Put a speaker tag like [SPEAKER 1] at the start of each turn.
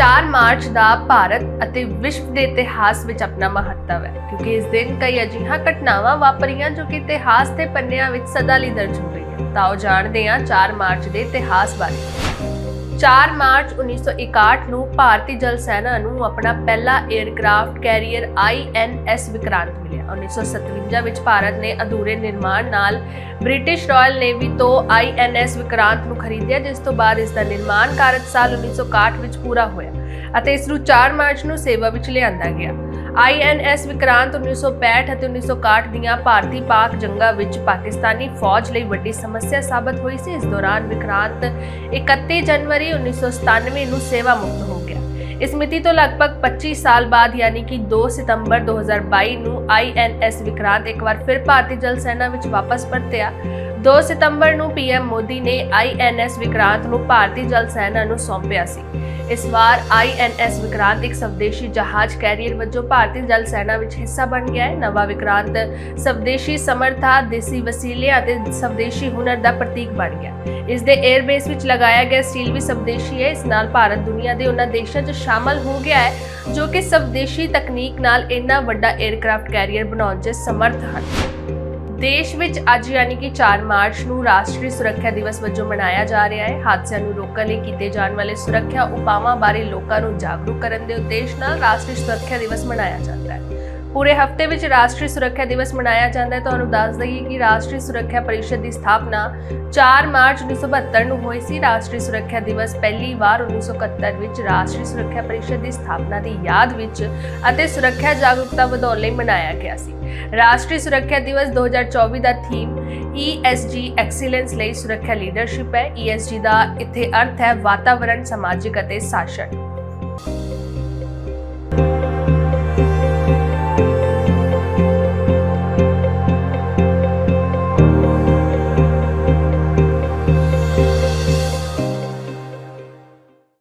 [SPEAKER 1] 4 March ਦਾ ਭਾਰਤ ਅਤੇ ਵਿਸ਼ਵ ਦੇ ਇਤਿਹਾਸ ਵਿੱਚ ਆਪਣਾ ਮਹੱਤਵ ਹੈ, ਕਿਉਂਕਿ ਇਸ ਦਿਨ ਕਈ ਅਜਿਹੀਆਂ ਘਟਨਾਵਾਂ ਵਾਪਰੀਆਂ ਜੋ ਕਿ ਇਤਿਹਾਸ ਦੇ ਪੰਨਿਆਂ ਵਿੱਚ ਸਦਾ ਲਈ ਦਰਜ ਹੋ ਗਈਆਂ ਤਾਂ ਉਹ ਜਾਣਦੇ ਹਾਂ 4 ਮਾਰਚ ਦੇ ਇਤਿਹਾਸ ਬਾਰੇ। 4 ਮਾਰਚ 1961 ਨੂੰ ਭਾਰਤੀ ਜਲ ਸੈਨਾ ਨੂੰ ਆਪਣਾ ਪਹਿਲਾ 에ਅਰਕ੍ਰਾਫਟ ਕੈਰੀਅਰ ਆਈਐਨਐਸ ਵਿਕਰਾਂਤ ਮਿਲਿਆ। 1957 ਵਿੱਚ ਭਾਰਤ ਨੇ ਅਧੂਰੇ ਨਿਰਮਾਣ ਨਾਲ ਬ੍ਰਿਟਿਸ਼ ਰਾਇਲ ਨੇਵੀ ਤੋਂ ਆਈਐਨਐਸ ਵਿਕਰਾਂਤ ਨੂੰ ਖਰੀਦਿਆ, ਜਿਸ ਤੋਂ ਬਾਅਦ ਇਸ ਦਾ ਨਿਰਮਾਣ ਕਾਰਜ ਸਾਲ 1961 ਵਿੱਚ ਪੂਰਾ ਹੋਇਆ ਅਤੇ ਇਸ ਨੂੰ 4 ਮਾਰਚ ਨੂੰ ਸੇਵਾ ਵਿੱਚ ਲਿਆਂਦਾ ਗਿਆ। ਆਈਐਨਐਸ ਵਿਕਰਾਂਤ 1965 ਅਤੇ 1961 ਦੀਆਂ ਭਾਰਤੀ ਪਾਕ ਜੰਗਾਂ ਵਿੱਚ ਪਾਕਿਸਤਾਨੀ ਫੌਜ ਲਈ ਵੱਡੀ ਸਮੱਸਿਆ ਸਾਬਤ ਹੋਈ ਸੀ। ਇਸ ਦੌਰਾਨ ਵਿਕਰਾਂਤ 31 ਜਨਵਰੀ 1997 ਨੂੰ ਸੇਵਾ ਮੁਕਤ ਹੋ ਗਿਆ। ਇਸ ਮਿਤੀ ਤੋਂ ਲਗਭਗ 25 ਸਾਲ ਬਾਅਦ ਯਾਨੀ ਕਿ 2 ਸਤੰਬਰ 2022 ਨੂੰ ਆਈਐਨਐਸ ਵਿਕਰਾਂਤ ਇੱਕ ਵਾਰ ਫਿਰ ਭਾਰਤੀ ਜਲ ਸੈਨਾ ਵਿੱਚ ਵਾਪਸ ਪਰਤਿਆ। 2 ਸਤੰਬਰ ਨੂੰ ਪੀਐਮ ਮੋਦੀ ਨੇ ਆਈਐਨਐਸ ਵਿਕਰਾਂਤ ਨੂੰ ਭਾਰਤੀ ਜਲ ਸੈਨਾ ਨੂੰ ਸੌਂਪਿਆ ਸੀ। ਇਸ ਵਾਰ ਆਈਐਨਐਸ ਵਿਕਰਾਂਤ ਇੱਕ ਸਵਦੇਸ਼ੀ ਜਹਾਜ਼ ਕੈਰੀਅਰ ਵਜੋਂ ਭਾਰਤੀ ਜਲ ਸੈਨਾ ਵਿੱਚ ਹਿੱਸਾ ਬਣ ਗਿਆ ਹੈ। ਨਵਾਂ ਵਿਕਰਾਂਤ ਸਵਦੇਸ਼ੀ ਸਮਰੱਥਾ, ਦੇਸੀ ਵਸੀਲਿਆਂ ਅਤੇ ਸਵਦੇਸ਼ੀ ਹੁਨਰ ਦਾ ਪ੍ਰਤੀਕ ਬਣ ਗਿਆ ਇਸ ਦੇ 에ਅਰ ਬੇਸ ਵਿੱਚ ਲਗਾਇਆ ਗਿਆ ਸਟੀਲ ਵੀ ਸਵਦੇਸ਼ੀ ਹੈ। ਇਸ ਨਾਲ ਭਾਰਤ ਦੁਨੀਆ ਦੇ ਉਹਨਾਂ ਦੇਸ਼ਾਂ 'ਚ ਸ਼ਾਮਲ ਹੋ ਗਿਆ ਹੈ, ਜੋ ਕਿ ਸਵਦੇਸ਼ੀ ਤਕਨੀਕ ਨਾਲ ਇੰਨਾ ਵੱਡਾ 에ਅਰਕ੍ਰਾਫਟ ਕੈਰੀਅਰ ਬਣਾਉਣ 'ਚ ਸਮਰੱਥ ਹਨ। ਦੇਸ਼ ਵਿੱਚ ਅੱਜ ਯਾਨੀ ਕਿ 4 ਮਾਰਚ ਨੂੰ ਰਾਸ਼ਟਰੀ ਸੁਰੱਖਿਆ ਦਿਵਸ ਵਜੋਂ ਮਨਾਇਆ ਜਾ ਰਿਹਾ ਹੈ। ਹਾਦਸਿਆਂ ਨੂੰ ਰੋਕਣ ਲਈ ਕੀਤੇ ਜਾਣ ਵਾਲੇ ਸੁਰੱਖਿਆ ਉਪਾਵਾਂ ਬਾਰੇ ਲੋਕਾਂ ਨੂੰ ਜਾਗਰੂਕ ਕਰਨ ਦੇ ਉਦੇਸ਼ ਨਾਲ ਰਾਸ਼ਟਰੀ ਸੁਰੱਖਿਆ ਦਿਵਸ ਮਨਾਇਆ ਜਾਂਦਾ ਹੈ। ਪੂਰੇ ਹਫ਼ਤੇ ਵਿੱਚ ਰਾਸ਼ਟਰੀ ਸੁਰੱਖਿਆ ਦਿਵਸ ਮਨਾਇਆ ਜਾਂਦਾ ਹੈ। ਤੁਹਾਨੂੰ ਦੱਸ ਦਈਏ ਕਿ ਰਾਸ਼ਟਰੀ ਸੁਰੱਖਿਆ ਪਰਿਸ਼ਦ ਦੀ ਸਥਾਪਨਾ 4 ਮਾਰਚ 1972 ਨੂੰ ਹੋਈ ਸੀ। ਰਾਸ਼ਟਰੀ ਸੁਰੱਖਿਆ ਦਿਵਸ ਪਹਿਲੀ ਵਾਰ 1971 ਵਿੱਚ ਰਾਸ਼ਟਰੀ ਸੁਰੱਖਿਆ ਪਰਿਸ਼ਦ ਦੀ ਸਥਾਪਨਾ ਦੀ ਯਾਦ ਵਿੱਚ ਅਤੇ ਸੁਰੱਖਿਆ ਜਾਗਰੂਕਤਾ ਵਧਾਉਣ ਲਈ ਮਨਾਇਆ ਗਿਆ ਸੀ। ਰਾਸ਼ਟਰੀ ਸੁਰੱਖਿਆ ਦਿਵਸ 2024 ਦਾ ਥੀਮ ESG ਐਕਸੀਲੈਂਸ ਲਈ ਸੁਰੱਖਿਆ ਲੀਡਰਸ਼ਿਪ ਹੈ। ESG ਦਾ ਇੱਥੇ ਅਰਥ ਹੈ ਵਾਤਾਵਰਣ, ਸਮਾਜਿਕ ਅਤੇ ਸ਼ਾਸਨ।